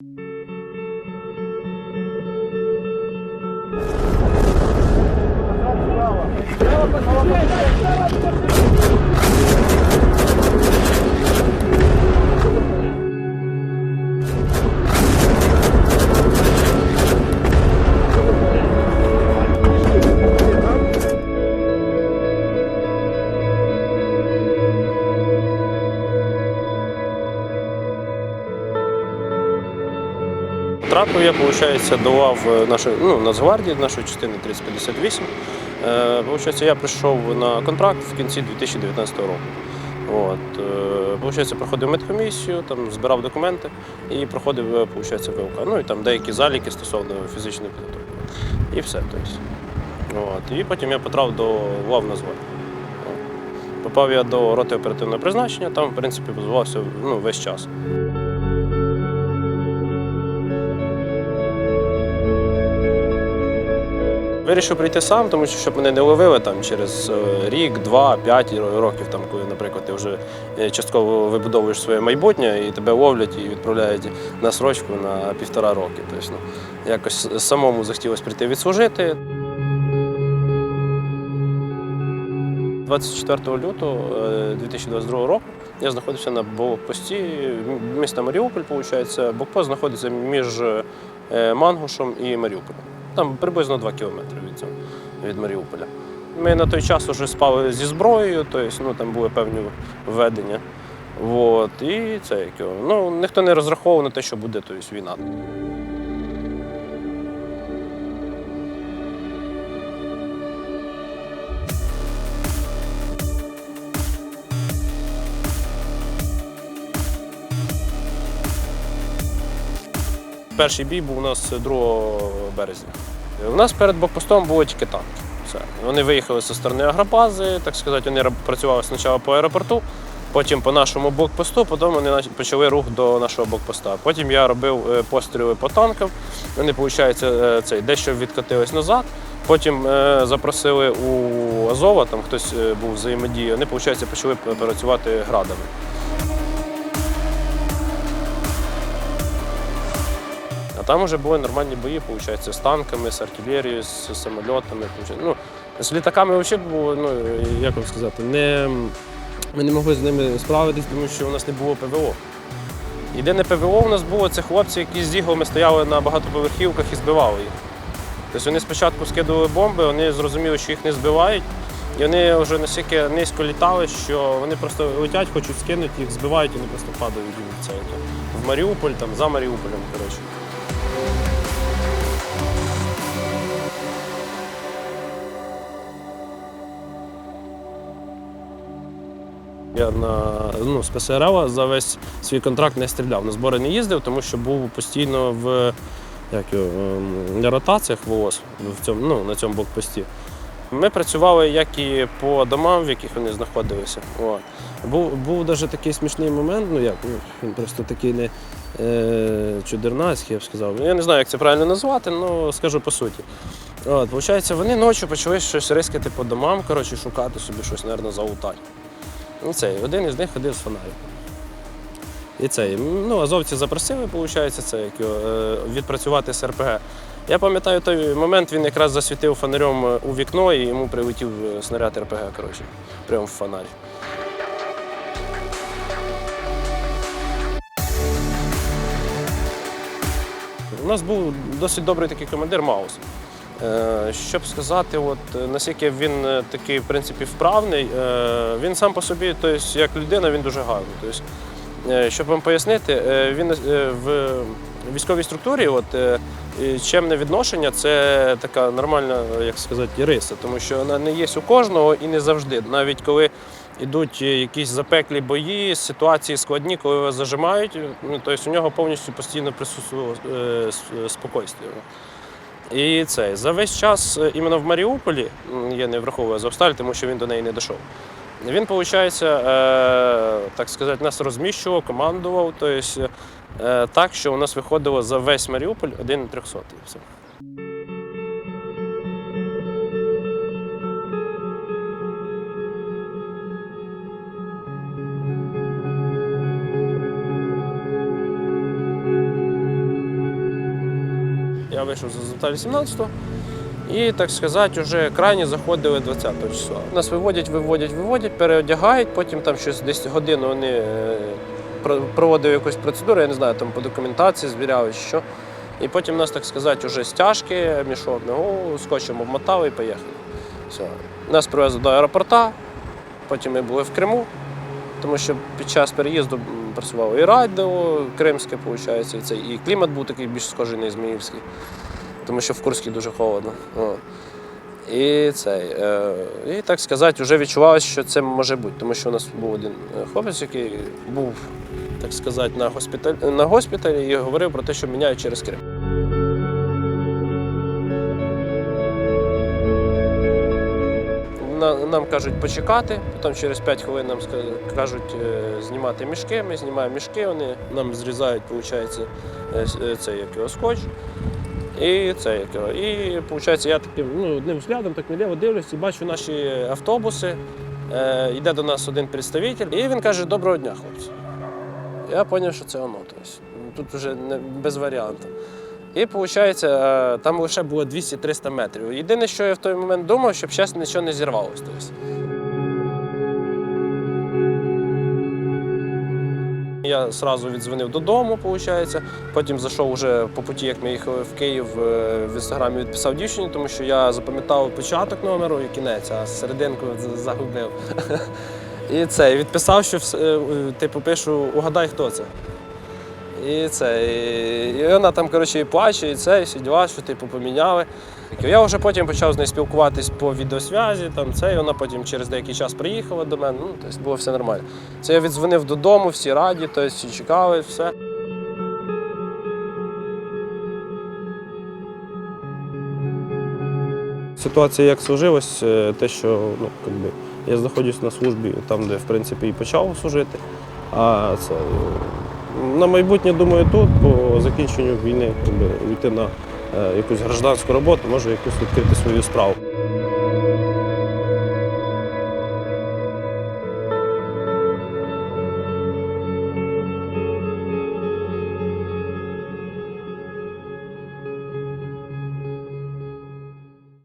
Ela, ela, ela, Потрапив я, виходить, до ЛАВ нашої ну, Нацгвардії, нашої частини 3058. Е, Получається, я прийшов на контракт в кінці 2019 року. От, е, получається, проходив медкомісію, там збирав документи і проходив, е, получається, ВЛК. Ну і там деякі заліки стосовно фізичної підготовки. І все. Тобто. От. І потім я потрапив до ЛАВ. От. Попав я до роти оперативного призначення, там, в принципі, базувався ну, весь час. Вирішив прийти сам, тому що щоб мене не ловили там через е, рік, два, п'ять років, там, коли, наприклад, ти вже е, частково вибудовуєш своє майбутнє і тебе ловлять і відправляють на срочку на півтора роки. Тобто, ну, якось самому захотілося прийти відслужити. 24 лютого е, 2022 року я знаходився на блокпості міста Маріуполь. Виходить, блокпост знаходиться між е, Мангушем і Маріуполем. Там приблизно 2 кілометри від цього, від Маріуполя. Ми на той час вже спали зі зброєю, тобто ну, там були певні введення. От, і це як ну, ніхто не розраховував на те, що буде тобто, війна. Перший бій був у нас 2 березня. У нас перед блокпостом було тільки танки. Все. Вони виїхали зі сторони агробази, так сказати, вони працювали спочатку по аеропорту, потім по нашому блокпосту, потім вони почали рух до нашого блокпоста. Потім я робив е, постріли по танкам. Вони, виходить, е, цей, дещо відкотились назад. Потім е, запросили у Азова, там хтось був взаємодією, вони, виходить, почали працювати градами. Там вже були нормальні бої, виходить, з танками, з артилерією, з самольотами. Ну, з літаками взагалі було, ну, як вам сказати, не, ми не могли з ними справитись, тому що у нас не було ПВО. Єдине ПВО у нас було це хлопці, які з іглами стояли на багатоповерхівках і збивали їх. Тобто вони спочатку скидували бомби, вони зрозуміли, що їх не збивають, і вони вже настільки низько літали, що вони просто летять, хочуть скинути, їх збивають, і вони просто падають в це. В Маріуполь, там, за Маріуполем, коротше. Я на ну, з ПСРЛ за весь свій контракт не стріляв. На збори не їздив, тому що був постійно в як його, ем, на ротаціях ВОЗ в цьому, ну, на цьому блокпості. Ми працювали як і по домам, в яких вони знаходилися. От. Був, був навіть такий смішний момент, ну як, ну, він просто такий не е, чудернацький, я б сказав. Я не знаю, як це правильно назвати, але скажу по суті. От, Получається, вони ночі почали щось рискати по домам, коротше, шукати собі щось, мабуть, залутати. І цей, один із них ходив з фонариком. І цей, ну, азовці запросили, виходить, це, як його, е, відпрацювати з РПГ. Я пам'ятаю той момент, він якраз засвітив фонарем е, у вікно і йому прилетів е, снаряд РПГ, коротше, прямо в фонарі. У нас був досить добрий такий командир Маус. Е, Щоб сказати, от, е, наскільки він е, такий, в принципі, вправний, він сам по собі, тобто, як людина, він дуже гарний. Тобто, щоб вам пояснити, він в військовій структурі, от, чемне відношення це така нормальна, як сказати, риса, тому що вона не є у кожного і не завжди. Навіть коли йдуть якісь запеклі бої, ситуації складні, коли вас зажимають, тобто у нього повністю постійно присутствує спокійствие. І це за весь час е, іменно в Маріуполі, я не враховую Азовсталь, тому що він до неї не дійшов. Він, виходить, е, так сказати, нас розміщував, командував, тобто так, що у нас виходило за весь Маріуполь один трьохсотий. Я вийшов з Азовсталі 17-го. І, так сказати, вже крайні заходили 20 числа. Нас виводять, виводять, виводять, переодягають, потім там щось десь годину вони е, проводили якусь процедуру, я не знаю, там по документації звіряли чи що. І потім нас, так сказати, вже стяжки, мішок ногу, скотчем обмотали і поїхали. Все. Нас привезли до аеропорта, потім ми були в Криму, тому що під час переїзду м, працювало і радіо кримське, виходить, і, це, і клімат був такий більш схожий на Ізмаїльський, тому що в Курській дуже холодно. О. І цей, е, і так сказати, вже відчувалося, що це може бути, тому що у нас був один е, хлопець, який був, так сказати, на госпіталі, на госпіталі і говорив про те, що міняють через Крим. Нам кажуть почекати, потім через 5 хвилин нам кажуть е, знімати мішки. Ми знімаємо мішки, вони нам зрізають, виходить, цей як скотч. І це як. І виходить, я таким ну, одним взглядом так наліво дивлюсь і бачу наші автобуси. Е, йде до нас один представитель, і він каже: Доброго дня, хлопці. Я зрозумів, що це воно. Тобто, тут вже не, без варіантів. І виходить, е, там лише було 200-300 метрів. Єдине, що я в той момент думав, щоб зараз нічого не зірвалося. Я одразу віддзвонив додому, виходить. Потім зайшов уже по путі, як ми їхали в Київ е, в інстаграмі відписав дівчині, тому що я запам'ятав початок номеру і кінець, а серединку загубив. І це, відписав, що е, типу пишу, угадай, хто це. І це, і, і вона там, коротше, і плаче, і це, і всі діла, що типу поміняли. Я вже потім почав з нею спілкуватись по відеосвязі, там це, і вона потім через деякий час приїхала до мене. Ну, тобто було все нормально. Це я віддзвонив додому, всі раді, тобто всі чекали, все. Ситуація як сложилась, е, те, що ну, как би, я знаходжусь на службі там, де в принципі і почав служити. А це на майбутнє думаю тут, по закінченню війни, уйти на е, якусь гражданську роботу, може якусь відкрити свою справу.